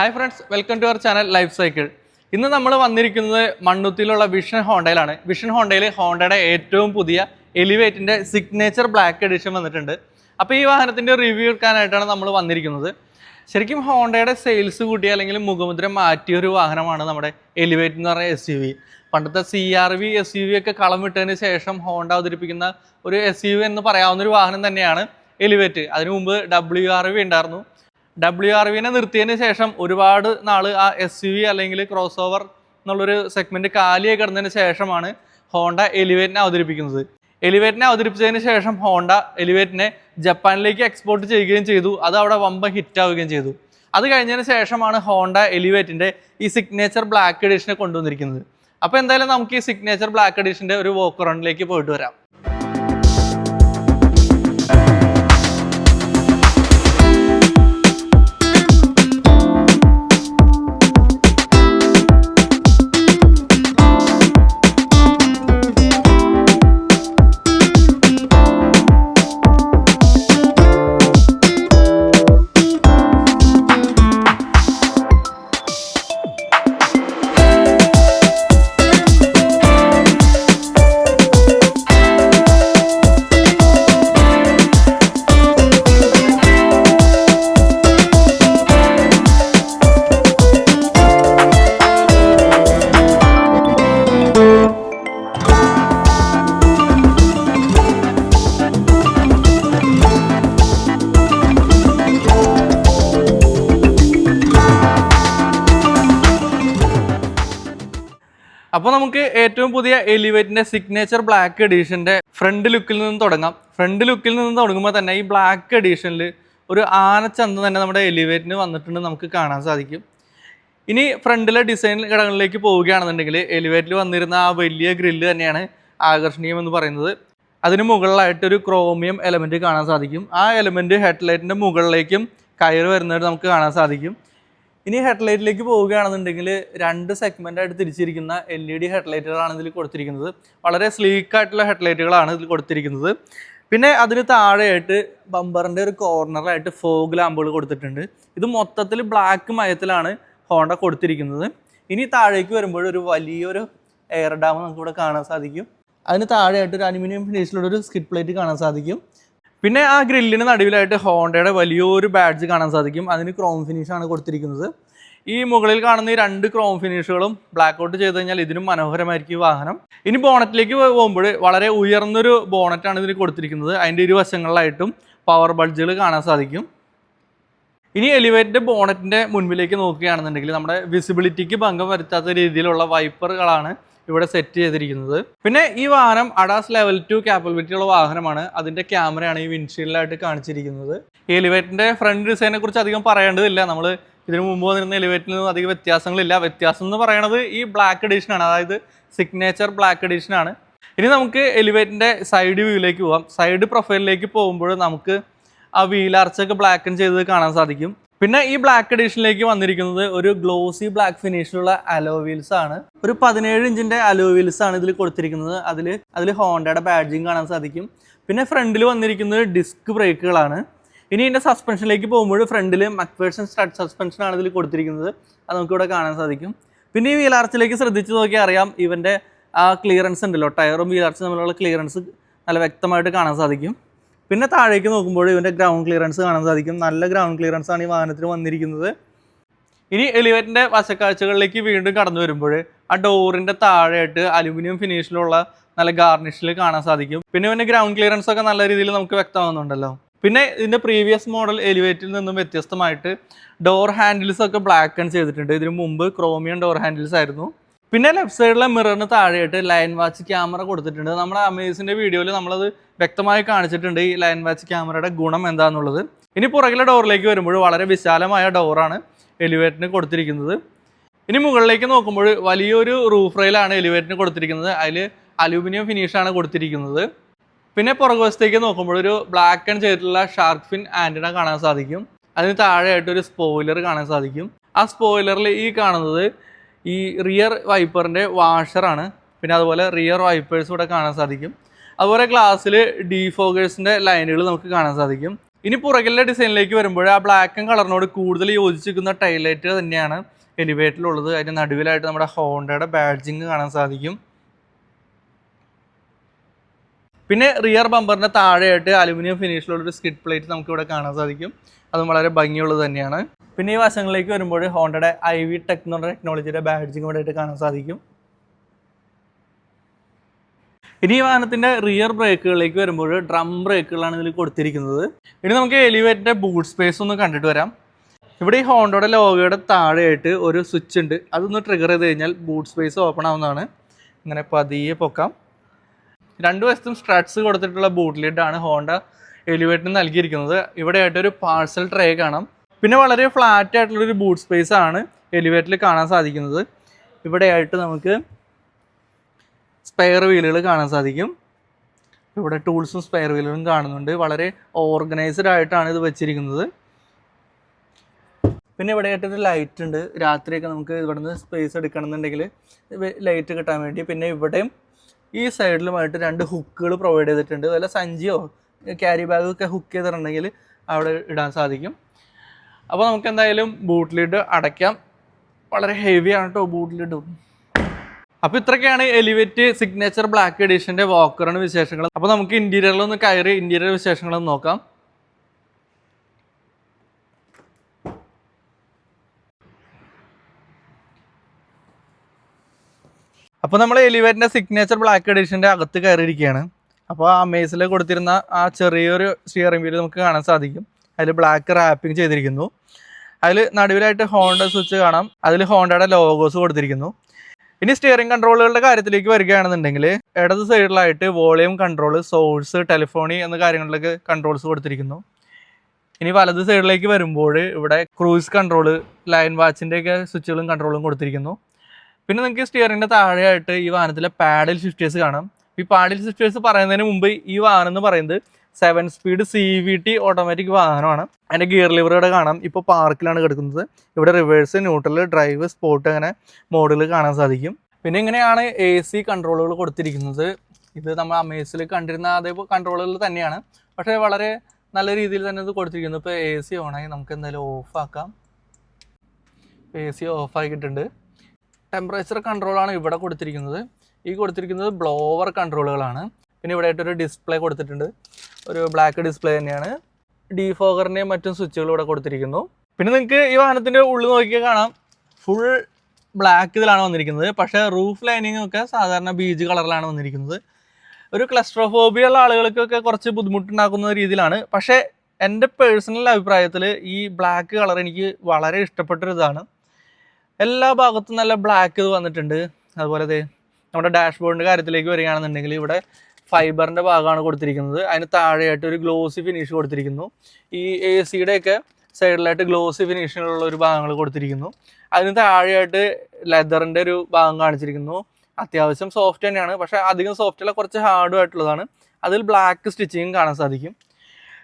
Hi friends welcome to our channel life cycle ഇന്ന് നമ്മൾ വന്നിരിക്കുന്നത് മണ്ണുത്തിയിലുള്ള വിഷൻ ഹോണ്ടയിലാണ് വിഷൻ ഹോണ്ടയിൽ ഹോണ്ടയുടെ ഏറ്റവും പുതിയ എലിവേറ്റിന്റെ സിഗ്നേച്ചർ ബ്ലാക്ക് എഡിഷൻ വന്നിട്ടുണ്ട്. അപ്പോൾ ഈ വാഹനത്തിന്റെ റിവ്യൂ എടുക്കാനായിട്ടാണ് നമ്മൾ വന്നിരിക്കുന്നത്. ശരിക്കും ഹോണ്ടയുടെ സെയിൽസ് കൂട്ടിയ അല്ലെങ്കിൽ മുഖമുദ്ര മാറ്റിയ ഒരു വാഹനമാണ് നമ്മുടെ എലിവേറ്റ് എന്ന് പറയുന്ന എസ് യു വി പണ്ടത്തെ C R V S U V ഒക്കെ കളം വിട്ടതിന് ശേഷം ഹോണ്ട അവതരിപ്പിക്കുന്ന ഒരു എസ് യു വി എന്ന് പറയാവുന്ന ഒരു വാഹനം തന്നെയാണ് എലിവേറ്റ് അതിനു മുമ്പ് ഡബ്ല്യു ആർ വി ഉണ്ടായിരുന്നു. ഡബ്ല്യു ആർ വിനെ നിർത്തിയതിന് ശേഷം ഒരുപാട് നാൾ ആ എസ് യു വി അല്ലെങ്കിൽ ക്രോസ് ഓവർ എന്നുള്ളൊരു സെഗ്മെന്റ് കാലിയായി കിടന്നതിന് ശേഷമാണ് ഹോണ്ട എലിവേറ്റിനെ അവതരിപ്പിക്കുന്നത്. എലിവേറ്റിനെ അവതരിപ്പിച്ചതിന് ശേഷം ഹോണ്ട എലിവേറ്റിനെ ജപ്പാനിലേക്ക് എക്സ്പോർട്ട് ചെയ്യുകയും ചെയ്തു. അത് അവിടെ വമ്പ ഹിറ്റ് ആവുകയും ചെയ്തു. അത് കഴിഞ്ഞതിന് ശേഷമാണ് ഹോണ്ട എലിവേറ്റിന്റെ ഈ സിഗ്നേച്ചർ ബ്ലാക്ക് എഡിഷനെ കൊണ്ടുവന്നിരിക്കുന്നത്. അപ്പോൾ എന്തായാലും നമുക്ക് ഈ സിഗ്നേച്ചർ ബ്ലാക്ക് എഡിഷന്റെ ഒരു വോക്ക് റൗണ്ടിലേക്ക് പോയിട്ട് വരാം. അപ്പോൾ നമുക്ക് ഏറ്റവും പുതിയ എലിവേറ്റിന്റെ സിഗ്നേച്ചർ ബ്ലാക്ക് എഡീഷന്റെ ഫ്രണ്ട് ലുക്കിൽ നിന്ന് തുടങ്ങാം. ഫ്രണ്ട് ലുക്കിൽ നിന്ന് തുടങ്ങുമ്പോൾ തന്നെ ഈ ബ്ലാക്ക് എഡീഷനിൽ ഒരു ആനച്ചന്ത തന്നെ നമ്മുടെ എലിവേറ്റിന് വന്നിട്ടുണ്ട് നമുക്ക് കാണാൻ സാധിക്കും. ഇനി ഫ്രണ്ടിലെ ഡിസൈൻ ഘടകങ്ങളിലേക്ക് പോവുകയാണെന്നുണ്ടെങ്കിൽ എലിവേറ്റിൽ വന്നിരുന്ന ആ വലിയ ഗ്രില്ല് തന്നെയാണ് ആകർഷണീയം എന്ന് പറയുന്നത്. അതിന് മുകളിലായിട്ട് ഒരു ക്രോമിയം എലമെന്റ് കാണാൻ സാധിക്കും. ആ എലമെന്റ് ഹെഡ്ലൈറ്റിന്റെ മുകളിലേക്കും കയറി വരുന്നതായിട്ട് നമുക്ക് കാണാൻ സാധിക്കും. ഇനി ഹെഡ്ലൈറ്റിലേക്ക് പോവുകയാണെന്നുണ്ടെങ്കിൽ രണ്ട് സെഗ്മെന്റായിട്ട് തിരിച്ചിരിക്കുന്ന എൽ ഇ ഡി ഹെഡ്ലൈറ്റുകളാണ് ഇതിൽ കൊടുത്തിരിക്കുന്നത്. വളരെ സ്ലീക്കായിട്ടുള്ള ഹെഡ്ലൈറ്റുകളാണ് ഇതിൽ കൊടുത്തിരിക്കുന്നത്. പിന്നെ അതിന് താഴെയായിട്ട് ബമ്പറിന്റെ ഒരു കോർണറായിട്ട് ഫോഗ് ലാമ്പുകൾ കൊടുത്തിട്ടുണ്ട്. ഇത് മൊത്തത്തിൽ ബ്ലാക്ക് മയത്തിലാണ് ഹോണ്ട കൊടുത്തിരിക്കുന്നത്. ഇനി താഴേക്ക് വരുമ്പോൾ ഒരു വലിയൊരു എയർ ഡാം നമുക്കിവിടെ കാണാൻ സാധിക്കും. അതിന് താഴെയായിട്ട് ഒരു അലുമിനിയം ഫിനിഷിലുള്ള ഒരു സ്കിഡ് പ്ലേറ്റ് കാണാൻ സാധിക്കും. പിന്നെ ആ ഗ്രില്ലിന് നടുവിലായിട്ട് ഹോണ്ടയുടെ വലിയൊരു ബാഡ്ജ് കാണാൻ സാധിക്കും. അതിന് ക്രോം ഫിനിഷ് ആണ് കൊടുത്തിരിക്കുന്നത്. ഈ മുകളിൽ കാണുന്ന ഈ രണ്ട് ക്രോം ഫിനിഷുകളും ബ്ലാക്ക് ഔട്ട് ചെയ്ത് കഴിഞ്ഞാൽ ഇതിനും മനോഹരമായിരിക്കും ഈ വാഹനം. ഇനി ബോണറ്റിലേക്ക് പോകുമ്പോൾ വളരെ ഉയർന്നൊരു ബോണറ്റാണ് ഇതിന് കൊടുത്തിരിക്കുന്നത്. അതിന്റെ ഇരുവശങ്ങളിലായിട്ടും പവർ ബൾജുകൾ കാണാൻ സാധിക്കും. ഇനി എലിവേറ്റഡ് ബോണറ്റിന്റെ മുൻപിലേക്ക് നോക്കുകയാണെന്നുണ്ടെങ്കിൽ നമ്മുടെ വിസിബിലിറ്റിക്ക് ഭംഗം വരുത്താത്ത രീതിയിലുള്ള വൈപ്പറുകളാണ് ഇവിടെ സെറ്റ് ചെയ്തിരിക്കുന്നത്. പിന്നെ ഈ വാഹനം അഡാസ് ലെവൽ ടു കാപ്പബിലിറ്റി ഉള്ള വാഹനമാണ്. അതിന്റെ ക്യാമറയാണ് ഈ വിൻഷീൽഡിലായിട്ട് കാണിച്ചിരിക്കുന്നത്. ഈ എലിവേറ്റിന്റെ ഫ്രണ്ട് ഡിസൈനെ കുറിച്ച് അധികം പറയേണ്ടതില്ല. നമ്മൾ ഇതിനു മുമ്പ് വന്നിരുന്ന എലിവേറ്റിൽ നിന്നും അധികം വ്യത്യാസങ്ങളില്ല. വ്യത്യാസം എന്ന് പറയുന്നത് ഈ ബ്ലാക്ക് എഡിഷൻ ആണ്. അതായത് സിഗ്നേച്ചർ ബ്ലാക്ക് എഡിഷൻ ആണ്. ഇനി നമുക്ക് എലിവേറ്റിന്റെ സൈഡ് വ്യൂയിലേക്ക് പോവാം. സൈഡ് പ്രൊഫൈലിലേക്ക് പോകുമ്പോൾ നമുക്ക് ആ വീൽ ആർച്ചൊക്കെ ബ്ലാക്കൻ ചെയ്തത് കാണാൻ സാധിക്കും. പിന്നെ ഈ ബ്ലാക്ക് എഡിഷനിലേക്ക് വന്നിരിക്കുന്നത് ഒരു ഗ്ലോസി ബ്ലാക്ക് ഫിനിഷിലുള്ള അലോ വീൽസ് ആണ്. ഒരു പതിനേഴ് ഇഞ്ചിന്റെ അലോ വീൽസ് ആണ് ഇതിൽ കൊടുത്തിരിക്കുന്നത്. അതിൽ അതിൽ ഹോണ്ടയുടെ ബാഡ്ജിങ് കാണാൻ സാധിക്കും. പിന്നെ ഫ്രണ്ടിൽ വന്നിരിക്കുന്നത് ഡിസ്ക് ബ്രേക്കുകളാണ്. ഇനി ഇതിന്റെ സസ്പെൻഷനിലേക്ക് പോകുമ്പോൾ ഫ്രണ്ടിൽ മക്വേഴ്സൺ സ്റ്റഡ് സസ്പെൻഷൻ ആണ് ഇതിൽ കൊടുത്തിരിക്കുന്നത്. അത് നമുക്കിവിടെ കാണാൻ സാധിക്കും. പിന്നെ ഈ വീലാർച്ചിലേക്ക് ശ്രദ്ധിച്ച് നോക്കിയാൽ അറിയാം ഇവന്റെ ആ ക്ലിയറൻസ് ഉണ്ടല്ലോ. ടയറും വീലാർച്ചും തമ്മിലുള്ള ക്ലിയറൻസ് നല്ല വ്യക്തമായിട്ട് കാണാൻ സാധിക്കും. പിന്നെ താഴേക്ക് നോക്കുമ്പോൾ ഇവന്റെ ഗ്രൗണ്ട് ക്ലിയറൻസ് കാണാൻ സാധിക്കും. നല്ല ഗ്രൗണ്ട് ക്ലിയറൻസ് ആണ് ഈ വാഹനത്തിന് വന്നിരിക്കുന്നത്. ഇനി എലിവേറ്റിന്റെ വശക്കാഴ്ചകളിലേക്ക് വീണ്ടും കടന്നു വരുമ്പോൾ ആ ഡോറിന്റെ താഴെയായിട്ട് അലുമിനിയം ഫിനിഷിലുള്ള നല്ല ഗാർണിഷിൽ കാണാൻ സാധിക്കും. പിന്നെ ഇവന്റെ ഗ്രൗണ്ട് ക്ലിയറൻസ് ഒക്കെ നല്ല രീതിയിൽ നമുക്ക് വ്യക്തമാകുന്നുണ്ടല്ലോ. പിന്നെ ഇതിന്റെ പ്രീവിയസ് മോഡൽ എലിവേറ്റിൽ നിന്നും വ്യത്യസ്തമായിട്ട് ഡോർ ഹാൻഡിൽസ് ഒക്കെ ബ്ലാക്ക് ആൻഡ് ചെയ്തിട്ടുണ്ട്. ഇതിനു മുമ്പ് ക്രോമിയം ഡോർ ഹാൻഡിൽസ് ആയിരുന്നു. പിന്നെ ലെഫ്റ്റ് സൈഡിലെ മിററിന് താഴെയായിട്ട് ലൈൻ വാച്ച് ക്യാമറ കൊടുത്തിട്ടുണ്ട്. നമ്മുടെ അമേസിന്റെ വീഡിയോയിൽ നമ്മളത് വ്യക്തമായി കാണിച്ചിട്ടുണ്ട് ഈ ലൈൻ വാച്ച് ക്യാമറയുടെ ഗുണം എന്താണെന്നുള്ളത് ഇനി പുറകിലെ ഡോറിലേക്ക് വരുമ്പോൾ വളരെ വിശാലമായ ഡോറാണ് എലിവേറ്റിന് കൊടുത്തിരിക്കുന്നത്. ഇനി മുകളിലേക്ക് നോക്കുമ്പോൾ വലിയൊരു റൂഫ് റെയിലാണ് എലിവേറ്റിന് കൊടുത്തിരിക്കുന്നത്. അതിൽ അലൂമിനിയം ഫിനിഷാണ് കൊടുത്തിരിക്കുന്നത്. പിന്നെ പുറകുവശത്തേക്ക് നോക്കുമ്പോൾ ഒരു ബ്ലാക്ക് ആൻഡ് ചെയ്തിട്ടുള്ള ഷാർക്ക് ഫിൻ ആന്റിന കാണാൻ സാധിക്കും. അതിന് താഴെയായിട്ട് ഒരു സ്പോയിലർ കാണാൻ സാധിക്കും. ആ സ്പോയിലറിൽ ഈ കാണുന്നത് ഈ റിയർ വൈപ്പറിന്റെ വാഷറാണ് പിന്നെ അതുപോലെ റിയർ വൈപ്പേഴ്സ് ഇവിടെ കാണാൻ സാധിക്കും. അതുപോലെ ഗ്ലാസ്സിൽ ഡീഫോഗേഴ്സിന്റെ ലൈനുകൾ നമുക്ക് കാണാൻ സാധിക്കും. ഇനി പുറകിലെ ഡിസൈനിലേക്ക് വരുമ്പോൾ ആ ബ്ലാക്കും കളറിനോട് കൂടുതൽ യോജിച്ചിരിക്കുന്ന ടൈലൈറ്റ് തന്നെയാണ് എലിവേറ്ററിലുള്ളത് അതിന്റെ നടുവിലായിട്ട് നമ്മുടെ ഹോണ്ടയുടെ ബാഡ്ജിങ് കാണാൻ സാധിക്കും. പിന്നെ റിയർ ബമ്പറിന്റെ താഴെയായിട്ട് അലുമിനിയം ഫിനിഷിലുള്ള ഒരു സ്കിഡ് പ്ലേറ്റ് നമുക്ക് ഇവിടെ കാണാൻ സാധിക്കും. അതും വളരെ ഭംഗിയുള്ളത് തന്നെയാണ്. പിന്നെ ഈ വശങ്ങളിലേക്ക് വരുമ്പോൾ ഹോണ്ടയുടെ ഐ വി ടെക് എന്ന് പറഞ്ഞ ടെക്നോളജിയുടെ ബാഡ്ജിങ് ഇവിടെ ആയിട്ട് കാണാൻ സാധിക്കും. ഇനി ഈ വാഹനത്തിന്റെ റിയർ ബ്രേക്കുകളിലേക്ക് വരുമ്പോൾ ഡ്രം ബ്രേക്കുകളാണ് ഇതിൽ കൊടുത്തിരിക്കുന്നത്. ഇനി നമുക്ക് എലിവേറ്ററിന്റെ ബൂട്ട് സ്പേസ് ഒന്ന് കണ്ടിട്ട് വരാം. ഇവിടെ ഈ ഹോണ്ടയുടെ ലോഗോയുടെ താഴെയായിട്ട് ഒരു സ്വിച്ച് ഉണ്ട്. അതൊന്ന് ട്രിഗർ ചെയ്ത് കഴിഞ്ഞാൽ ബൂട്ട് സ്പേസ് ഓപ്പൺ ആവുന്നതാണ്. ഇങ്ങനെ പതിയെ പൊക്കാം. രണ്ട് വശത്തും സ്ട്രട്സ് കൊടുത്തിട്ടുള്ള ബൂട്ട് ലിഡാണ് ഹോണ്ട എലിവേറ്റിന് നൽകിയിരിക്കുന്നത്. ഇവിടെയായിട്ട് ഒരു പാഴ്സൽ ട്രേ കാണാം. പിന്നെ വളരെ ഫ്ലാറ്റ് ആയിട്ടുള്ളൊരു ബൂട്ട് സ്പേസ് ആണ് എലിവേറ്ററിൽ കാണാൻ സാധിക്കുന്നത്. ഇവിടെയായിട്ട് നമുക്ക് സ്പെയർ വീലുകൾ കാണാൻ സാധിക്കും. ഇവിടെ ടൂൾസും സ്പെയർ വീലുകളും കാണുന്നുണ്ട്. വളരെ ഓർഗനൈസ്ഡ് ആയിട്ടാണ് ഇത് വെച്ചിരിക്കുന്നത്. പിന്നെ ഇവിടെ ഒരു ലൈറ്റ് ഉണ്ട്. രാത്രിയൊക്കെ നമുക്ക് ഇവിടുന്ന് സ്പേസ് എടുക്കണമെന്നുണ്ടെങ്കിൽ ലൈറ്റ് കിട്ടാൻ വേണ്ടി. പിന്നെ ഇവിടെയും ഈ സൈഡിലുമായിട്ട് രണ്ട് ഹുക്കുകൾ പ്രൊവൈഡ് ചെയ്തിട്ടുണ്ട്. അതുപോലെ സഞ്ചിയോ ക്യാരി ബാഗോ ഒക്കെ ഹുക്ക് ചെയ്തിട്ടുണ്ടെങ്കിൽ അവിടെ ഇടാൻ സാധിക്കും. അപ്പോൾ നമുക്ക് എന്തായാലും ബൂട്ട് ലിഡ് അടയ്ക്കാം. വളരെ ഹെവി ആണ് കേട്ടോ ബൂട്ട് ലിഡ് അപ്പോൾ ഇത്രയൊക്കെയാണ് എലിവേറ്റ് സിഗ്നേച്ചർ ബ്ലാക്ക് എഡിഷന്റെ വാക്കറിന് വിശേഷങ്ങൾ. അപ്പോൾ നമുക്ക് ഇന്റീരിയറിലൊന്ന് കയറി ഇന്റീരിയർ വിശേഷങ്ങളൊന്ന് നോക്കാം. അപ്പോൾ നമ്മൾ എലിവേറ്റിന്റെ സിഗ്നേച്ചർ ബ്ലാക്ക് എഡിഷന്റെ അകത്ത് കയറിയിരിക്കുകയാണ്. അപ്പോൾ ആ മേസിൽ കൊടുത്തിരുന്ന ആ ചെറിയൊരു സ്റ്റിയറിംഗ് വീൽ നമുക്ക് കാണാൻ സാധിക്കും. അതിൽ ബ്ലാക്ക് റാപ്പിംഗ് ചെയ്തിരിക്കുന്നു. അതിൽ നടുവിലായിട്ട് ഹോണ്ട സ്വിച്ച് കാണാം. അതിൽ ഹോണ്ടയുടെ ലോഗോസ് കൊടുത്തിരിക്കുന്നു. ഇനി സ്റ്റിയറിംഗ് കൺട്രോളുകളുടെ കാര്യത്തിലേക്ക് വരികയാണെന്നുണ്ടെങ്കിൽ ഇടത് സൈഡിലായിട്ട് വോളിയം കൺട്രോൾ സോഴ്സ് ടെലിഫോണി എന്ന കാര്യങ്ങളിലേക്ക് കൺട്രോൾസ് കൊടുത്തിരിക്കുന്നു. ഇനി വലത് സൈഡിലേക്ക് വരുമ്പോൾ ഇവിടെ ക്രൂസ് കൺട്രോൾ ലൈൻ വാച്ചിന്റെയൊക്കെ സ്വിച്ചുകളും കൺട്രോളും കൊടുത്തിരിക്കുന്നു. പിന്നെ നിങ്ങൾക്ക് സ്റ്റിയറിംഗിന്റെ താഴെയായിട്ട് ഈ വാഹനത്തിലെ പാഡൽ ഷിഫ്റ്റേഴ്സ് കാണാം. ഈ പാഡൽ ഷിഫ്റ്റേഴ്സ് പറയുന്നതിന് മുമ്പ് ഈ വാഹനം എന്ന് പറയുന്നത് seven speed C V T automatic വാഹനമാണ്. അതിന്റെ ഗിയർ ലിവർ ഇവിടെ കാണാം. ഇപ്പോൾ പാർക്കിലാണ് കിടക്കുന്നത്. ഇവിടെ റിവേഴ്സ് ന്യൂട്രൽ ഡ്രൈവ് സ്പോട്ട് അങ്ങനെ മോഡൽ കാണാൻ സാധിക്കും. പിന്നെ ഇങ്ങനെയാണ് എ സി കൺട്രോളുകൾ കൊടുത്തിരിക്കുന്നത്. ഇത് നമ്മൾ അമേസിൽ കണ്ടിരുന്ന അതേ കൺട്രോളുകൾ തന്നെയാണ്. പക്ഷേ വളരെ നല്ല രീതിയിൽ തന്നെ ഇത് കൊടുത്തിരിക്കുന്നു. ഇപ്പോൾ എ സി ഓണായി നമുക്ക് എന്തായാലും ഓഫാക്കാം എ സി ഓഫ് ആക്കിയിട്ടുണ്ട് ടെമ്പറേച്ചർ കൺട്രോളാണ് ഇവിടെ കൊടുത്തിരിക്കുന്നത്. ഈ കൊടുത്തിരിക്കുന്നത് ബ്ലോവർ കൺട്രോളുകളാണ്. പിന്നെ ഇവിടെ ആയിട്ടൊരു ഡിസ്പ്ലേ കൊടുത്തിട്ടുണ്ട്. ഒരു ബ്ലാക്ക് ഡിസ്പ്ലേ തന്നെയാണ്. ഡീഫോഗറിന്റെയും മറ്റും സ്വിച്ചുകൾ ഇവിടെ കൊടുത്തിരിക്കുന്നു. പിന്നെ നിങ്ങൾക്ക് ഈ വാഹനത്തിന്റെ ഉള്ളിൽ നോക്കിയാൽ കാണാം. ഫുൾ ബ്ലാക്ക് ഇതിലാണ് വന്നിരിക്കുന്നത്. പക്ഷേ റൂഫ് ലൈനിങ് ഒക്കെ സാധാരണ ബീജ് കളറിലാണ് വന്നിരിക്കുന്നത്. ഒരു ക്ലസ്ട്രോഫോബിയ ഉള്ള ആളുകൾക്കൊക്കെ കുറച്ച് ബുദ്ധിമുട്ടുണ്ടാക്കുന്ന രീതിയിലാണ്. പക്ഷേ എന്റെ പേഴ്സണൽ അഭിപ്രായത്തിൽ ഈ ബ്ലാക്ക് കളർ എനിക്ക് വളരെ ഇഷ്ടപ്പെട്ടൊരു ഇതാണ് എല്ലാ ഭാഗത്തും നല്ല ബ്ലാക്ക് ഇത് വന്നിട്ടുണ്ട്. അതുപോലെ ദേ നമ്മുടെ ഡാഷ്ബോർഡിന്റെ കാര്യത്തിലേക്ക് വരികയാണെന്നുണ്ടെങ്കിൽ ഇവിടെ ഫൈബറിന്റെ ഭാഗമാണ് കൊടുത്തിരിക്കുന്നത്. അതിന് താഴെയായിട്ട് ഒരു ഗ്ലോസി ഫിനിഷ് കൊടുത്തിരിക്കുന്നു. ഈ എ സിയുടെയൊക്കെ സൈഡിലായിട്ട് ഗ്ലോസി ഫിനിഷിനുള്ള ഒരു ഭാഗങ്ങൾ കൊടുത്തിരിക്കുന്നു. അതിന് താഴെയായിട്ട് ലെതറിന്റെ ഒരു ഭാഗം കാണിച്ചിരിക്കുന്നു. അത്യാവശ്യം സോഫ്റ്റ് തന്നെയാണ്. പക്ഷേ അധികം സോഫ്റ്റ് അല്ല കുറച്ച് ഹാർഡും ആയിട്ടുള്ളതാണ്. അതിൽ ബ്ലാക്ക് സ്റ്റിച്ചിങ് കാണാൻ സാധിക്കും.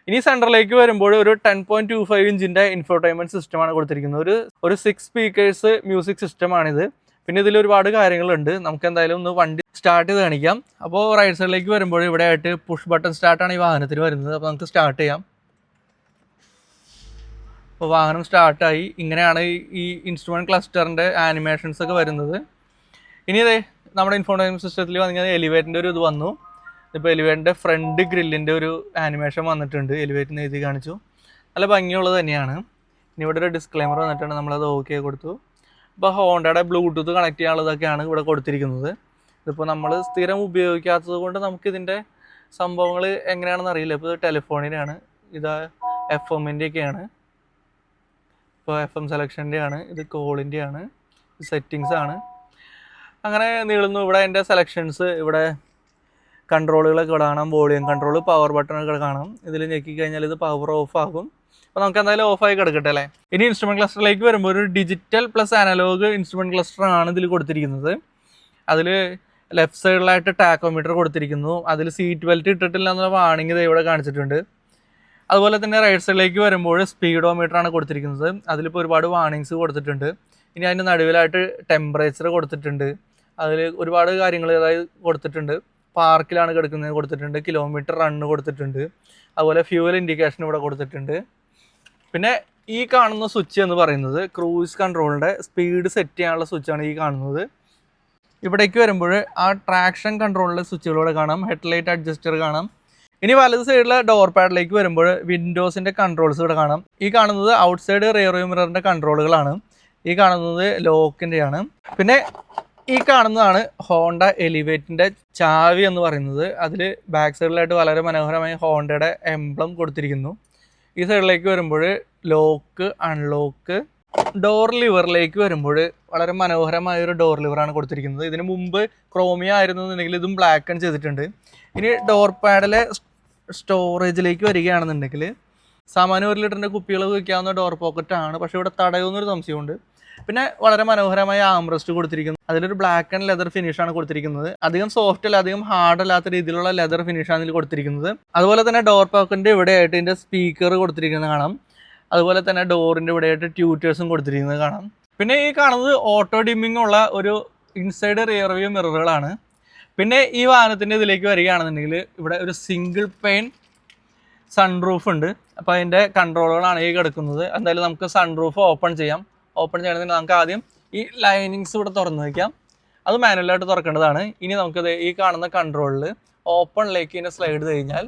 ഇനി സെന്ററിലേക്ക് വരുമ്പോൾ ഒരു ടെൻ പോയിന്റ് ടു ഫൈവ് ഇഞ്ചിന്റെ ഇൻഫോർടൈൻമെന്റ് സിസ്റ്റമാണ് കൊടുത്തിരിക്കുന്നത്. ഒരു ഒരു സിക്സ് സ്പീക്കേഴ്സ് മ്യൂസിക് സിസ്റ്റമാണിത് പിന്നെ ഇതിൽ ഒരുപാട് കാര്യങ്ങളുണ്ട്. നമുക്ക് എന്തായാലും ഒന്ന് വണ്ടി സ്റ്റാർട്ട് ചെയ്ത് കാണിക്കാം. അപ്പോൾ റൈറ്റ് സൈഡിലേക്ക് വരുമ്പോൾ ഇവിടെ ആയിട്ട് പുഷ് ബട്ടൺ സ്റ്റാർട്ടാണ് ഈ വാഹനത്തിൽ വരുന്നത്. അപ്പോൾ നമുക്ക് സ്റ്റാർട്ട് ചെയ്യാം. അപ്പോൾ വാഹനം സ്റ്റാർട്ടായി ഇങ്ങനെയാണ് ഈ- ഇൻസ്ട്രുമെന്റ് ക്ലസ്റ്ററിന്റെ ആനിമേഷൻസ് ഒക്കെ വരുന്നത്. ഇനി അതെ നമ്മുടെ ഇൻഫോർമേഷൻ സിസ്റ്റത്തിൽ വന്നിങ്ങനെ എലിവേറ്റിന്റെ ഒരു ഇത് വന്നു. ഇപ്പോൾ എലിവേറ്റിന്റെ ഫ്രണ്ട് ഗ്രില്ലിന്റെ ഒരു ആനിമേഷൻ വന്നിട്ടുണ്ട്. എലിവേറ്റിന് എഴുതി കാണിച്ചു. നല്ല ഭംഗിയുള്ളത് തന്നെയാണ്. ഇനി ഇവിടെ ഒരു ഡിസ്ക്ലൈമർ വന്നിട്ടുണ്ട്. നമ്മളത് ഓക്കെ കൊടുത്തു. ഇപ്പോൾ ഹോണ്ടയുടെ ബ്ലൂടൂത്ത് കണക്ട് ചെയ്യാനുള്ളതൊക്കെയാണ് ഇവിടെ കൊടുത്തിരിക്കുന്നത്. ഇതിപ്പോൾ നമ്മൾ സ്ഥിരം ഉപയോഗിക്കാത്തത് കൊണ്ട് നമുക്കിതിന്റെ സംഭവങ്ങൾ എങ്ങനെയാണെന്ന് അറിയില്ല. ഇപ്പോൾ ഇത് ടെലിഫോണിന്റെയാണ്. ഇത് എഫ് എമ്മിന്റെയൊക്കെയാണ് ഇപ്പോൾ എഫ് എം സെലക്ഷന്റെയാണ്. ഇത് കോളിന്റെയാണ്. സെറ്റിങ്സ് ആണ്. അങ്ങനെ നീളുന്നു. ഇവിടെ എന്റെ സെലക്ഷൻസ് ഇവിടെ കൺട്രോളുകളൊക്കെ കാണാം വോളിയം കൺട്രോൾ പവർ ബട്ടണൊക്കെ കാണാം. ഇതിൽ ഞെക്കി കഴിഞ്ഞാൽ ഇത് പവർ ഓഫ് ആകും. അപ്പോൾ നമുക്ക് എന്തായാലും ഓഫായി കിടക്കട്ടെ അല്ലേ? ഇനി ഇൻസ്ട്രുമെന്റ് ക്ലസ്റ്ററിലേക്ക് വരുമ്പോൾ ഒരു ഡിജിറ്റൽ പ്ലസ് അനലോഗ് ഇൻസ്ട്രുമെന്റ് ക്ലസ്റ്ററാണ് ഇതിൽ കൊടുത്തിരിക്കുന്നത്. അതിൽ ലെഫ്റ്റ് സൈഡിലായിട്ട് ടാക്കോമീറ്റർ കൊടുത്തിരിക്കുന്നു. അതിൽ സീറ്റ് ബെൽറ്റ് ഇട്ടിട്ടില്ല എന്നുള്ള വാണിംഗ് ഇത് ഇവിടെ കാണിച്ചിട്ടുണ്ട്. അതുപോലെ തന്നെ റൈറ്റ് സൈഡിലേക്ക് വരുമ്പോൾ സ്പീഡോമീറ്റർ ആണ് കൊടുത്തിരിക്കുന്നത്. അതിലിപ്പോൾ ഒരുപാട് വാണിങ്സ് കൊടുത്തിട്ടുണ്ട്. ഇനി അതിന്റെ നടുവിലായിട്ട് ടെമ്പറേച്ചർ കൊടുത്തിട്ടുണ്ട്. അതിൽ ഒരുപാട് കാര്യങ്ങൾ അതായത് കൊടുത്തിട്ടുണ്ട്. പാർക്കിലാണ് കിടക്കുന്നത് കൊടുത്തിട്ടുണ്ട്. കിലോമീറ്റർ റണ്ണ് കൊടുത്തിട്ടുണ്ട്. അതുപോലെ ഫ്യൂവൽ ഇൻഡിക്കേഷൻ ഇവിടെ കൊടുത്തിട്ടുണ്ട്. പിന്നെ ഈ കാണുന്ന സ്വിച്ച് എന്ന് പറയുന്നത് ക്രൂയിസ് കൺട്രോളിന്റെ സ്പീഡ് സെറ്റ് ചെയ്യാനുള്ള സ്വിച്ചാണ് ഈ കാണുന്നത്. ഇവിടേക്ക് വരുമ്പോൾ ആ ട്രാക്ഷൻ കൺട്രോളിലെ സ്വിച്ചുകളിവിടെ കാണാം. ഹെഡ്ലൈറ്റ് അഡ്ജസ്റ്റർ കാണാം. ഇനി വലത് സൈഡിലെ ഡോർ പാഡിലേക്ക് വരുമ്പോൾ വിൻഡോസിന്റെ കൺട്രോൾസ് ഇവിടെ കാണാം. ഈ കാണുന്നത് ഔട്ട് സൈഡ് റിയർ മിററിന്റെ കൺട്രോളുകളാണ് ഈ കാണുന്നത് ലോക്കിന്റെയാണ് പിന്നെ ഈ കാണുന്നതാണ് ഹോണ്ട എലിവേറ്റിന്റെ ചാവി എന്ന് പറയുന്നത്. അതിൽ ബാക്ക് സൈഡിലായിട്ട് വളരെ മനോഹരമായി ഹോണ്ടയുടെ എംബ്ലം കൊടുത്തിരിക്കുന്നു. ഈ സൈഡിലേക്ക് വരുമ്പോൾ ലോക്ക് അൺലോക്ക് ഡോർ ലിവറിലേക്ക് വരുമ്പോൾ വളരെ മനോഹരമായ ഒരു ഡോർ ലിവറാണ് കൊടുത്തിരിക്കുന്നത്. ഇതിന് മുമ്പ് ക്രോമിയ ആയിരുന്നു എന്നുണ്ടെങ്കിൽ ഇതും ബ്ലാക്ക് ആൻഡ് ചെയ്തിട്ടുണ്ട്. ഇനി ഡോർ പാഡിലെ സ്റ്റോറേജിലേക്ക് വരികയാണെന്നുണ്ടെങ്കിൽ സാമാന്യ ഒരു ലിറ്ററിന്റെ കുപ്പികൾ വയ്ക്കാവുന്ന ഡോർ പോക്കറ്റാണ് പക്ഷേ ഇവിടെ തടയുന്നൊരു സംശയമുണ്ട്. പിന്നെ വളരെ മനോഹരമായ ആംബ്രസ്റ്റ് കൊടുത്തിരിക്കുന്നു. അതിലൊരു ബ്ലാക്ക് ആൻഡ് ലെതർ ഫിനിഷ് ആണ് കൊടുത്തിരിക്കുന്നത്. അധികം സോഫ്റ്റ് അല്ല അധികം ഹാർഡ് അല്ലാത്ത രീതിയിലുള്ള ലെതർ ഫിനിഷാണ് ഇതിൽ കൊടുത്തിരിക്കുന്നത്. അതുപോലെ തന്നെ ഡോർ പോക്കറ്റിന്റെ ഇവിടെയായിട്ട് ഇതിന്റെ സ്പീക്കർ കൊടുത്തിരിക്കുന്നത് കാണാം. അതുപോലെ തന്നെ ഡോറിന്റെ ഇവിടെയായിട്ട് ട്യൂറ്റേഴ്സും കൊടുത്തിരിക്കുന്നത് കാണാം. പിന്നെ ഈ കാണുന്നത് ഓട്ടോ ഡിമ്മിംഗ് ഉള്ള ഒരു ഇൻസൈഡ് റിയർ വ്യൂ മിററുകളാണ് പിന്നെ ഈ വാഹനത്തിന്റെ ഇതിലേക്ക് വരികയാണെന്നുണ്ടെങ്കിൽ ഇവിടെ ഒരു സിംഗിൾ പെയിൻ സൺറൂഫ് ഉണ്ട്. അപ്പോൾ അതിന്റെ കൺട്രോളുകളാണ് ഈ കിടക്കുന്നത്. എന്തായാലും നമുക്ക് സൺറൂഫ് ഓപ്പൺ ചെയ്യാം. ഓപ്പൺ ചെയ്യണമെങ്കിൽ നമുക്ക് ആദ്യം ഈ ലൈനിങ്സ് ഇവിടെ തുറന്നു വയ്ക്കാം അത് മാനുവലായിട്ട് തുറക്കേണ്ടതാണ്. ഇനി നമുക്ക് ഈ കാണുന്ന കൺട്രോളിൽ ഓപ്പണിലേക്ക് ഇതിനെ സ്ലൈഡ് കഴിഞ്ഞാൽ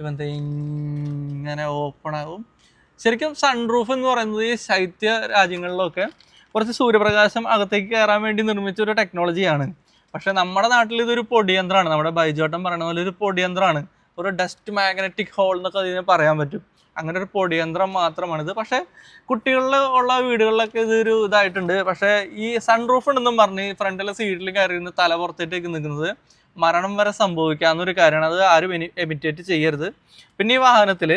ഇവന്ത ഇങ്ങനെ ഓപ്പൺ ആകും ശരിക്കും സൺറൂഫ് എന്ന് പറയുന്നത് ഈ ശൈത്യ രാജ്യങ്ങളിലൊക്കെ കുറച്ച് സൂര്യപ്രകാശം അകത്തേക്ക് കയറാൻ വേണ്ടി നിർമ്മിച്ച ഒരു ടെക്നോളജിയാണ് പക്ഷെ നമ്മുടെ നാട്ടിൽ ഇതൊരു പൊടിയന്ത്രമാണ്. നമ്മുടെ ബൈജോട്ടം പറയുന്ന പോലെ ഒരു പൊടിയന്ത്രമാണ്. ഒരു ഡസ്റ്റ് മാഗ്നറ്റിക് ഹോൾ എന്നൊക്കെ അതിനെ പറയാൻ പറ്റും. അങ്ങനെ ഒരു പൊടിയന്ത്രം മാത്രമാണിത്. പക്ഷേ കുട്ടികളിൽ ഉള്ള വീടുകളിലൊക്കെ ഇതൊരു ഇതായിട്ടുണ്ട്. പക്ഷേ ഈ സൺറൂഫ് ഉണ്ടെന്നും പറഞ്ഞ് ഫ്രണ്ടിലെ സീറ്റിൽ കയറി തല പുറത്തേക്ക് നിൽക്കുന്നത് മരണം വരെ സംഭവിക്കാവുന്നൊരു കാര്യമാണ്. അത് ആരും എമിറ്റേറ്റ് ചെയ്യരുത്. പിന്നെ ഈ വാഹനത്തിൽ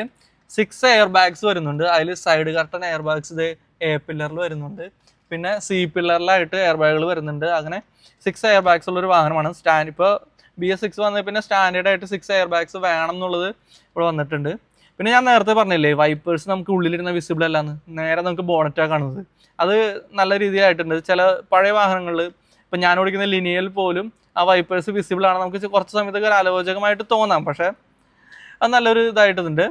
സിക്സ് എയർ ബാഗ്സ് വരുന്നുണ്ട്. അതിൽ സൈഡ് കർട്ടൺ എയർ ബാഗ്സ് ഇത് എ പില്ലറിൽ വരുന്നുണ്ട്. പിന്നെ സി പില്ലറിലായിട്ട് എയർ ബാഗുകൾ വരുന്നുണ്ട്. അങ്ങനെ സിക്സ് എയർ ബാഗ്സ് ഉള്ള ഒരു വാഹനമാണ്. സ്റ്റാൻഡ് ഇപ്പോൾ ബി എസ് സിക്സ് വന്നത് പിന്നെ സ്റ്റാൻഡേർഡ് ആയിട്ട് സിക്സ് എയർ ബാഗ്സ് വേണം എന്നുള്ളത് ഇവിടെ വന്നിട്ടുണ്ട്. പിന്നെ ഞാൻ നേരത്തെ പറഞ്ഞില്ലേ വൈപ്പേഴ്സ് നമുക്ക് ഉള്ളിലിരുന്ന വിസിബിൾ അല്ലാന്ന്. നേരെ നമുക്ക് ബോണറ്റാണ് കാണുന്നത്. അത് നല്ല രീതിയിലായിട്ടുണ്ട്. ചില പഴയ വാഹനങ്ങളിൽ ഇപ്പം ഞാൻ ഓടിക്കുന്ന ലിനിയൽ പോലും ആ വൈപ്പേഴ്സ് വിസിബിൾ ആണ്. നമുക്ക് കുറച്ച് സമയത്തൊക്കെ ഒരു ആലോചകമായിട്ട് തോന്നാം. പക്ഷേ അത് നല്ലൊരു ഇതായിട്ടുണ്ട്.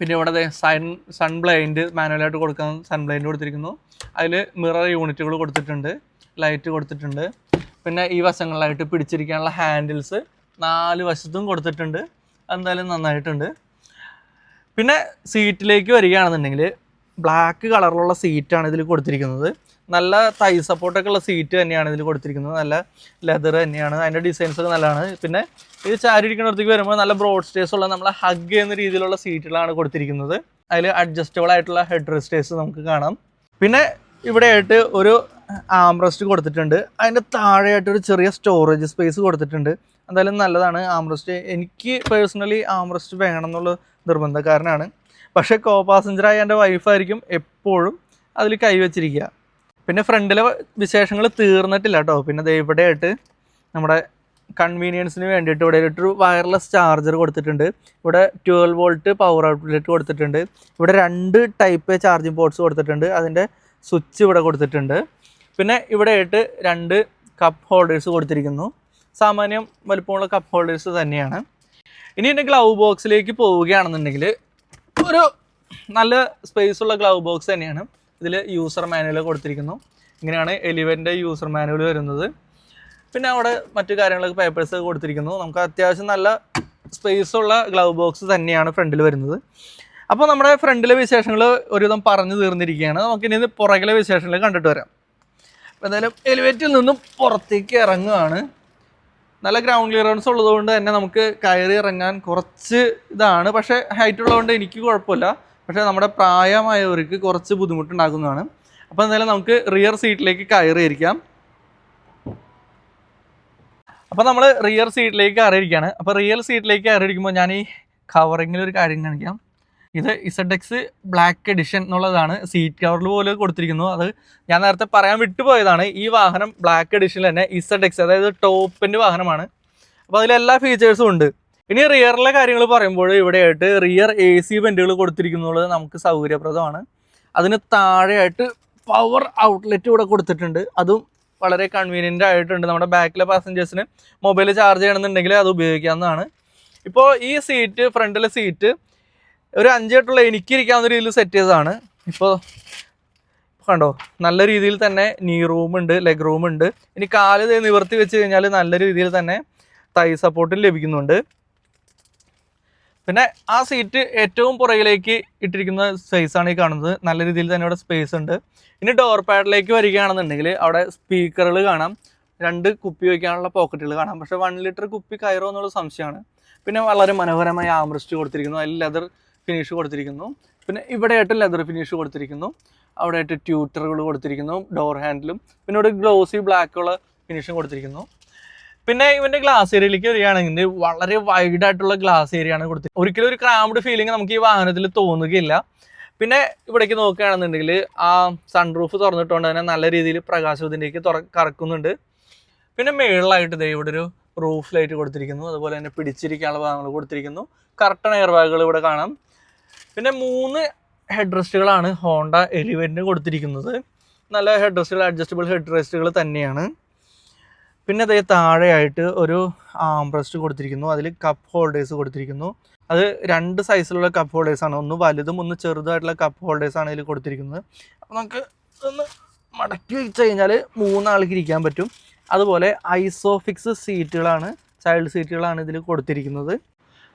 പിന്നെ ഇവിടെ സൺ സൺ ബ്ലൈൻഡ് മാനുവലായിട്ട് കൊടുക്കാൻ സൺ ബ്ലൈൻഡ് കൊടുത്തിരിക്കുന്നു. അതിൽ മിറർ യൂണിറ്റുകൾ കൊടുത്തിട്ടുണ്ട്. ലൈറ്റ് കൊടുത്തിട്ടുണ്ട്. പിന്നെ ഈ വശങ്ങളിലായിട്ട് പിടിച്ചിരിക്കാനുള്ള ഹാൻഡിൽസ് നാല് വശത്തും കൊടുത്തിട്ടുണ്ട്. എന്തായാലും നന്നായിട്ടുണ്ട്. പിന്നെ സീറ്റിലേക്ക് വരികയാണെന്നുണ്ടെങ്കിൽ ബ്ലാക്ക് കളറിലുള്ള സീറ്റാണ് ഇതിൽ കൊടുത്തിരിക്കുന്നത്. നല്ല തൈ സപ്പോർട്ടൊക്കെ ഉള്ള സീറ്റ് തന്നെയാണ് ഇതിൽ കൊടുത്തിരിക്കുന്നത്. നല്ല ലെതർ തന്നെയാണ്. അതിന്റെ ഡിസൈൻസ് ഒക്കെ നല്ലതാണ്. പിന്നെ ഇത് ചാരി ഇരിക്കുന്നിടത്തേക്ക് വരുമ്പോൾ നല്ല ബ്രോഡ് സ്റ്റേസ് ഉള്ള നമ്മളെ ഹഗ് എന്ന രീതിയിലുള്ള സീറ്റുകളാണ് കൊടുത്തിരിക്കുന്നത്. അതിൽ അഡ്ജസ്റ്റബിൾ ആയിട്ടുള്ള ഹെഡ് റെസ്റ്റേഴ്സ് നമുക്ക് കാണാം. പിന്നെ ഇവിടെയായിട്ട് ഒരു ആംറസ്റ്റ് കൊടുത്തിട്ടുണ്ട്. അതിന്റെ താഴെയായിട്ട് ഒരു ചെറിയ സ്റ്റോറേജ് സ്പേസ് കൊടുത്തിട്ടുണ്ട്. എന്തായാലും നല്ലതാണ് ആംബ്രസ്റ്റ് എനിക്ക് പേഴ്സണലി ആംബ്രസ്റ്റ് വേണം എന്നുള്ള നിർബന്ധക്കാരനാണ്. പക്ഷേ കോ പാസഞ്ചറായ എന്റെ വൈഫായിരിക്കും എപ്പോഴും അതിൽ കൈവച്ചിരിക്കുക പിന്നെ ഫ്രണ്ടിലെ വിശേഷങ്ങൾ തീർന്നിട്ടില്ല കേട്ടോ. പിന്നെ ഇവിടെയായിട്ട് നമ്മുടെ കൺവീനിയൻസിന് വേണ്ടിയിട്ട് ഇവിടെ ഒരു വയർലെസ് ചാർജർ കൊടുത്തിട്ടുണ്ട്. ഇവിടെ ട്വൽവ് വോൾട്ട് പവർ ഔട്ട്ലെറ്റ് കൊടുത്തിട്ടുണ്ട്. ഇവിടെ രണ്ട് ടൈപ്പ് ചാർജിങ് പോർട്സ് കൊടുത്തിട്ടുണ്ട്. അതിന്റെ സ്വിച്ച് ഇവിടെ കൊടുത്തിട്ടുണ്ട്. പിന്നെ ഇവിടെയായിട്ട് രണ്ട് കപ്പ് ഹോൾഡേഴ്സ് കൊടുത്തിരിക്കുന്നു. സാമാന്യം വലുപ്പമുള്ള കപ്പ് ഹോൾഡേഴ്സ് തന്നെയാണ്. ഇനി എന്റെ ഗ്ലൗ ബോക്സിലേക്ക് പോവുകയാണെന്നുണ്ടെങ്കിൽ ഒരു നല്ല സ്പേസ് ഉള്ള ഗ്ലൗ ബോക്സ് തന്നെയാണ്. ഇതിൽ യൂസർ മാനുവൽ കൊടുത്തിരിക്കുന്നു. ഇങ്ങനെയാണ് എലിവന്റെ യൂസർ മാനുവൽ വരുന്നത്. പിന്നെ അവിടെ മറ്റു കാര്യങ്ങളൊക്കെ പേപ്പേഴ്സ് കൊടുത്തിരിക്കുന്നു. നമുക്ക് അത്യാവശ്യം നല്ല സ്പേസ് ഉള്ള ഗ്ലൗ ബോക്സ് തന്നെയാണ് ഫ്രണ്ടിൽ വരുന്നത്. അപ്പോൾ നമ്മുടെ ഫ്രണ്ടിലെ വിശേഷങ്ങൾ ഒരുവിധം പറഞ്ഞു തീർന്നിരിക്കുകയാണ്. നമുക്കിനി പുറകിലെ വിശേഷങ്ങൾ കണ്ടിട്ട് വരാം. എന്തായാലും എലിവേറ്റിൽ നിന്നും പുറത്തേക്ക് ഇറങ്ങുകയാണ് നല്ല ഗ്രൗണ്ട് ക്ലിയറൻസ് ഉള്ളതുകൊണ്ട് തന്നെ നമുക്ക് കയറി ഇറങ്ങാൻ കുറച്ച് ഇതാണ്. പക്ഷേ ഹൈറ്റ് ഉള്ളതുകൊണ്ട് എനിക്ക് കുഴപ്പമില്ല. പക്ഷേ നമ്മുടെ പ്രായമായവർക്ക് കുറച്ച് ബുദ്ധിമുട്ടുണ്ടാക്കുന്നതാണ്. അപ്പോൾ എന്തായാലും നമുക്ക് റിയർ സീറ്റിലേക്ക് കയറി ഇരിക്കാം അപ്പോൾ നമ്മൾ റിയർ സീറ്റിലേക്ക് കയറിയിരിക്കുകയാണ്. അപ്പോൾ റിയർ സീറ്റിലേക്ക് കയറിയിരിക്കുമ്പോൾ ഞാൻ ഈ കവറിങ്ങിൽ ഒരു കാര്യം കാണിക്കാം. ഇത് ഇസഡ് എക്സ് ബ്ലാക്ക് എഡിഷൻ എന്നുള്ളതാണ് സീറ്റ് കവറിൽ പോലും കൊടുത്തിരിക്കുന്നു അത് ഞാൻ നേരത്തെ പറയാൻ വിട്ടുപോയതാണ്. ഈ വാഹനം ബ്ലാക്ക് എഡിഷനിൽ തന്നെ ഇസഡ് എക്സ് അതായത് ടോപ്പിന്റെ വാഹനമാണ്. അപ്പോൾ അതിൽ എല്ലാ ഫീച്ചേഴ്സും ഉണ്ട്. ഇനി റിയറിലെ കാര്യങ്ങൾ പറയുമ്പോൾ ഇവിടെയായിട്ട് റിയർ എ സി വെന്റുകൾ കൊടുത്തിരിക്കുന്നുള്ളത് നമുക്ക് സൗകര്യപ്രദമാണ്. അതിന് താഴെയായിട്ട് പവർ ഔട്ട്ലെറ്റ് ഇവിടെ കൊടുത്തിട്ടുണ്ട്. അതും വളരെ കൺവീനിയന്റ് ആയിട്ടുണ്ട്. നമ്മുടെ ബാക്കിലെ പാസഞ്ചേഴ്സിന് മൊബൈൽ ചാർജ് ചെയ്യണമെന്നുണ്ടെങ്കിൽ അത് ഉപയോഗിക്കാവുന്നതാണ്. ഇപ്പോൾ ഈ സീറ്റ് ഫ്രണ്ടിലെ സീറ്റ് ഒരു അഞ്ചായിട്ടുള്ള എനിക്കിരിക്കാവുന്ന രീതിയിൽ സെറ്റ് ചെയ്തതാണ്. ഇപ്പോൾ കണ്ടോ നല്ല രീതിയിൽ തന്നെ നീ റൂം ഉണ്ട് ലെഗ് റൂം ഉണ്ട്. ഇനി കാൽ നിവർത്തി വെച്ച് കഴിഞ്ഞാൽ നല്ല രീതിയിൽ തന്നെ തൈ സപ്പോർട്ടും ലഭിക്കുന്നുണ്ട്. പിന്നെ ആ സീറ്റ് ഏറ്റവും പുറകിലേക്ക് ഇട്ടിരിക്കുന്ന സൈസ് ആണ് ഈ കാണുന്നത്. നല്ല രീതിയിൽ തന്നെ ഇവിടെ സ്പേസ് ഉണ്ട്. ഇനി ഡോർ പാഡിലേക്ക് വരികയാണെന്നുണ്ടെങ്കിൽ അവിടെ സ്പീക്കറുകൾ കാണാം. രണ്ട് കുപ്പി വയ്ക്കാനുള്ള പോക്കറ്റുകൾ കാണാം. പക്ഷേ വൺ ലിറ്റർ കുപ്പി കയറോ എന്നുള്ള സംശയമാണ്. പിന്നെ വളരെ മനോഹരമായി ആംബ്രസ്റ്റ് കൊടുത്തിരിക്കുന്നു. അതിൽ ലെതർ ഫിനിഷ് കൊടുത്തിരിക്കുന്നു. പിന്നെ ഇവിടെയായിട്ട് ലെതർ ഫിനിഷ് കൊടുത്തിരിക്കുന്നു. അവിടെയായിട്ട് ട്യൂട്ടറുകൾ കൊടുത്തിരിക്കുന്നു ഡോർ ഹാൻഡിലും പിന്നെ ഇവിടെ ഗ്ലോസി ബ്ലാക്കുള്ള ഫിനിഷും കൊടുത്തിരിക്കുന്നു. പിന്നെ ഇവന്റെ ഗ്ലാസ് ഏരിയയിലേക്ക് വരികയാണെങ്കിൽ വളരെ വൈഡ് ആയിട്ടുള്ള ഗ്ലാസ് ഏരിയ ആണ് കൊടുത്തത് ഒരിക്കലും ഒരു ക്രാംഡ് ഫീലിംഗ് നമുക്ക് ഈ വാഹനത്തിൽ തോന്നുകയില്ല. പിന്നെ ഇവിടേക്ക് നോക്കുകയാണെന്നുണ്ടെങ്കിൽ ആ സൺറൂഫ് തുറന്നിട്ടുകൊണ്ട് തന്നെ നല്ല രീതിയിൽ പ്രകാശം ഇതിലേക്ക് തുറ കറക്കുന്നുണ്ട്. പിന്നെ മേളിലായിട്ട് ദേ ഇവിടെ ഒരു റൂഫ് ലൈറ്റ് കൊടുത്തിരിക്കുന്നു. അതുപോലെ തന്നെ പിടിച്ചിരിക്കാനുള്ള ഭാഗങ്ങൾ കൊടുത്തിരിക്കുന്നു. കറക്റ്റ് എയർ ബാഗുകൾ ഇവിടെ കാണാം. പിന്നെ മൂന്ന് ഹെഡ് റെസ്റ്റുകളാണ് ഹോണ്ട എലിവേറ്റിന് കൊടുത്തിരിക്കുന്നത്. നല്ല ഹെഡ് റെസ്റ്റുകൾ അഡ്ജസ്റ്റബിൾ ഹെഡ് റെസ്റ്റുകൾ തന്നെയാണ്. പിന്നെ അതേ താഴെയായിട്ട് ഒരു ആം റെസ്റ്റ് കൊടുത്തിരിക്കുന്നു. അതിൽ കപ്പ് ഹോൾഡേഴ്സ് കൊടുത്തിരിക്കുന്നു. അത് രണ്ട് സൈസിലുള്ള കപ്പ് ഹോൾഡേഴ്സ് ആണ് ഒന്ന് വലുതും ഒന്ന് ചെറുതായിട്ടുള്ള കപ്പ് ഹോൾഡേഴ്സ് ആണ് ഇതിൽ കൊടുത്തിരിക്കുന്നത്. അപ്പോൾ നമുക്ക് ഒന്ന് മടക്കി വെച്ച് കഴിഞ്ഞാൽ മൂന്നാൾക്ക് ഇരിക്കാൻ പറ്റും. അതുപോലെ ഐസോഫിക്സ് സീറ്റുകളാണ് ചൈൽഡ് സീറ്റുകളാണ് ഇതിൽ കൊടുത്തിരിക്കുന്നത്.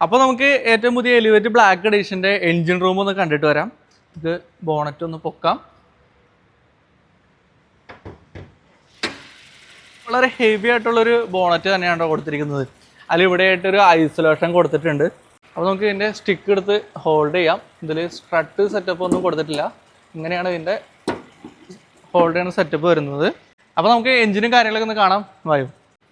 അപ്പോൾ നമുക്ക് ഏറ്റവും പുതിയ എലിവേറ്റ് ബ്ലാക്ക് എഡീഷന്റെ എൻജിൻ റൂം ഒന്ന് കണ്ടിട്ട് വരാം. ഇത് ബോണറ്റ് ഒന്ന് പൊക്കാം. വളരെ ഹെവി ആയിട്ടുള്ളൊരു ബോണറ്റ് തന്നെയാണ് കൊടുത്തിരിക്കുന്നത്. അതിൽ ഇവിടെ ആയിട്ടൊരു ഐസൊലേഷൻ കൊടുത്തിട്ടുണ്ട്. അപ്പോൾ നമുക്ക് ഇതിന്റെ സ്റ്റിക്ക് എടുത്ത് ഹോൾഡ് ചെയ്യാം. ഇതിൽ സ്ട്രട്ട് സെറ്റപ്പ് ഒന്നും കൊടുത്തിട്ടില്ല. ഇങ്ങനെയാണ് ഇതിന്റെ ഹോൾഡ് ചെയ്യുന്ന സെറ്റപ്പ് വരുന്നത്. അപ്പോൾ നമുക്ക് എഞ്ചിനും കാര്യങ്ങളൊക്കെ ഒന്ന് കാണാം. വായു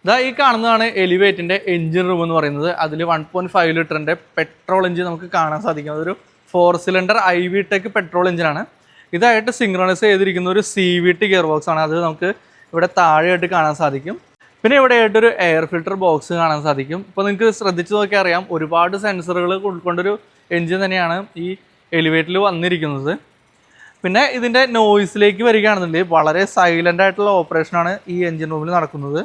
ഇതാ ഈ കാണുന്നതാണ് എലിവേറ്റിന്റെ എഞ്ചിൻ റൂം എന്ന് പറയുന്നത്. അതിൽ വൺ പോയിന്റ് ഫൈവ് ലിറ്ററിന്റെ പെട്രോൾ എഞ്ചിൻ നമുക്ക് കാണാൻ സാധിക്കും. അതൊരു four cylinder I V tech petrol എഞ്ചിനാണ് ഇതായിട്ട് സിങ്ക്രണൈസ് ചെയ്തിരിക്കുന്ന ഒരു C V T gear box ആണ്. അത് നമുക്ക് ഇവിടെ താഴെയായിട്ട് കാണാൻ സാധിക്കും. പിന്നെ ഇവിടെ ആയിട്ടൊരു എയർ ഫിൽറ്റർ ബോക്സ് കാണാൻ സാധിക്കും. ഇപ്പോൾ നിങ്ങൾക്ക് ശ്രദ്ധിച്ചു നോക്കിയാൽ അറിയാം ഒരുപാട് സെൻസറുകൾ ഉൾക്കൊണ്ടൊരു എഞ്ചിൻ തന്നെയാണ് ഈ എലിവേറ്ററിൽ വന്നിരിക്കുന്നത്. പിന്നെ ഇതിന്റെ നോയിസിലേക്ക് വരികയാണെന്നുണ്ടെങ്കിൽ വളരെ സൈലന്റ് ആയിട്ടുള്ള ഓപ്പറേഷനാണ് ഈ എഞ്ചിൻ റൂമിൽ നടക്കുന്നത്.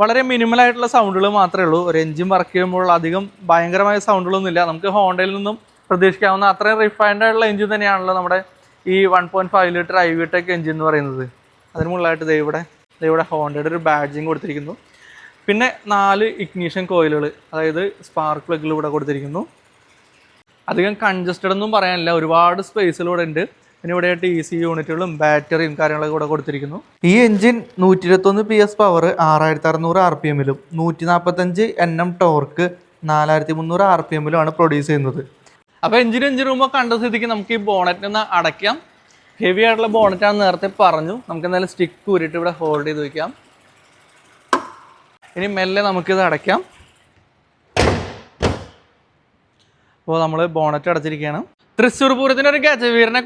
വളരെ മിനിമൽ ആയിട്ടുള്ള സൗണ്ടുകൾ മാത്രമേ ഉള്ളൂ. ഒരു എഞ്ചിൻ വർക്ക് ചെയ്യുമ്പോൾ അധികം ഭയങ്കരമായ സൗണ്ടുകളൊന്നും ഇല്ല നമുക്ക് ഹോണ്ടയിൽ നിന്നും പ്രതീക്ഷിക്കാവുന്ന അത്രയും റിഫൈൻഡ് ആയിട്ടുള്ള എഞ്ചിൻ തന്നെയാണല്ലോ നമ്മുടെ ഈ one point five litre I V tech engine എന്ന് പറയുന്നത്. അതിന് മുകളിലായിട്ട് ദേ ഇവിടെ ഹോണ്ടയുടെ ഒരു ബാഡ്ജിങ് കൊടുത്തിരിക്കുന്നു. പിന്നെ നാല് ഇഗ്നീഷൻ കോയിലുകൾ അതായത് സ്പാർക്ക് പ്ലഗുകൾ ഇവിടെ കൊടുത്തിരിക്കുന്നു. അധികം കൺജസ്റ്റഡ് ഒന്നും പറയാനില്ല. ഒരുപാട് സ്പേസിലൂടെ ഉണ്ട്. പിന്നെ ഇവിടെ ആയിട്ട് ഇ സി യൂണിറ്റുകളും ബാറ്ററിയും കാര്യങ്ങളൊക്കെ ഇവിടെ കൊടുത്തിരിക്കുന്നു. ഈ എഞ്ചിൻ നൂറ്റി ഇരുപത്തൊന്ന് പി എസ് പവർ ആറായിരത്തി അറുന്നൂറ് ആർ പി എമ്മിലും നൂറ്റി നാൽപ്പത്തഞ്ച് എൻ എം ടോർക്ക് നാലായിരത്തി മുന്നൂറ് ആർ പി എമ്മിലും ആണ് പ്രൊഡ്യൂസ് ചെയ്യുന്നത്. അപ്പോൾ എഞ്ചിൻ എഞ്ചിൻ റൂമൊക്കെ കണ്ട സ്ഥിതിക്ക് നമുക്ക് ഈ ബോണറ്റ് ഒന്ന് അടയ്ക്കാം. ഹെവി ആയിട്ടുള്ള ബോണറ്റ് ആണെന്ന് നേരത്തെ പറഞ്ഞു. നമുക്ക് എന്തായാലും സ്റ്റിക്ക് ഊരിയിട്ട് ഇവിടെ ഹോൾഡ് ചെയ്ത് വെക്കാം. ഇനി മെല്ലെ നമുക്കിത് അടയ്ക്കാം. അപ്പോൾ നമ്മൾ ബോണറ്റ് അടച്ചിരിക്കുകയാണ്. തൃശ്ശൂർ പൂരത്തിന് ഒരു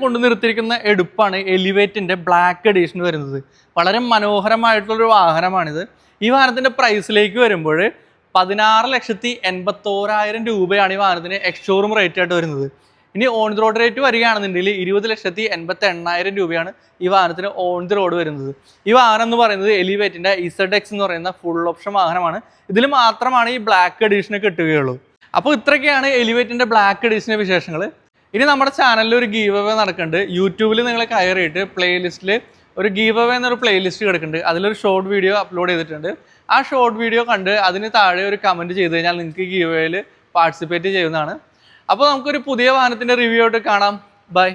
കൊണ്ട് നിർത്തിയിരിക്കുന്ന എടുപ്പാണ് എലിവേറ്റിന്റെ ബ്ലാക്ക് എഡീഷൻ വരുന്നത്. വളരെ മനോഹരമായിട്ടുള്ളൊരു വാഹനമാണിത്. ഈ വാഹനത്തിന്റെ പ്രൈസിലേക്ക് വരുമ്പോൾ പതിനാറ് ലക്ഷത്തി എൺപത്തോരായിരം രൂപയാണ് ഈ വാഹനത്തിന് എക്സ്ഷോറൂം റേറ്റ് ആയിട്ട് വരുന്നത്. ഇനി ഓൺ ദി റോഡ് റേറ്റ് വരികയാണെന്നുണ്ടെങ്കിൽ ഇരുപത് ലക്ഷത്തി എൺപത്തി എണ്ണായിരം രൂപയാണ് ഈ വാഹനത്തിന് ഓൺ ദി റോഡ് വരുന്നത്. ഈ വാഹനം എന്ന് പറയുന്നത് എലിവേറ്റിന്റെ ഇസഡ് എക്സ് എന്ന് പറയുന്ന ഫുൾ ഓപ്ഷൻ വാഹനമാണ്. ഇതിൽ മാത്രമാണ് ഈ ബ്ലാക്ക് എഡീഷന് കിട്ടുകയുള്ളൂ. അപ്പോൾ ഇത്രയൊക്കെയാണ് എലിവേറ്റിന്റെ ബ്ലാക്ക് എഡീഷന്റെ വിശേഷങ്ങൾ ഇനി നമ്മുടെ ചാനലിൽ ഒരു ഗീവ് അവേ നടക്കുന്നുണ്ട് യൂട്യൂബിൽ നിങ്ങൾ കയറിയിട്ട് പ്ലേലിസ്റ്റിൽ ഒരു ഗീവ് അവേ എന്നൊരു പ്ലേലിസ്റ്റ് കിടക്കുന്നുണ്ട് അതിലൊരു ഷോർട്ട് വീഡിയോ അപ്ലോഡ് ചെയ്തിട്ടുണ്ട്. ആ ഷോർട്ട് വീഡിയോ കണ്ട് അതിന് താഴെ ഒരു കമന്റ് ചെയ്ത് കഴിഞ്ഞാൽ നിങ്ങൾക്ക് ഗീവ് അവേയിൽ പാർട്ടിസിപ്പേറ്റ് ചെയ്യുന്നതാണ്. അപ്പോൾ നമുക്കൊരു പുതിയ വാഹനത്തിന്റെ റിവ്യൂ ആയിട്ട് കാണാം. ബൈ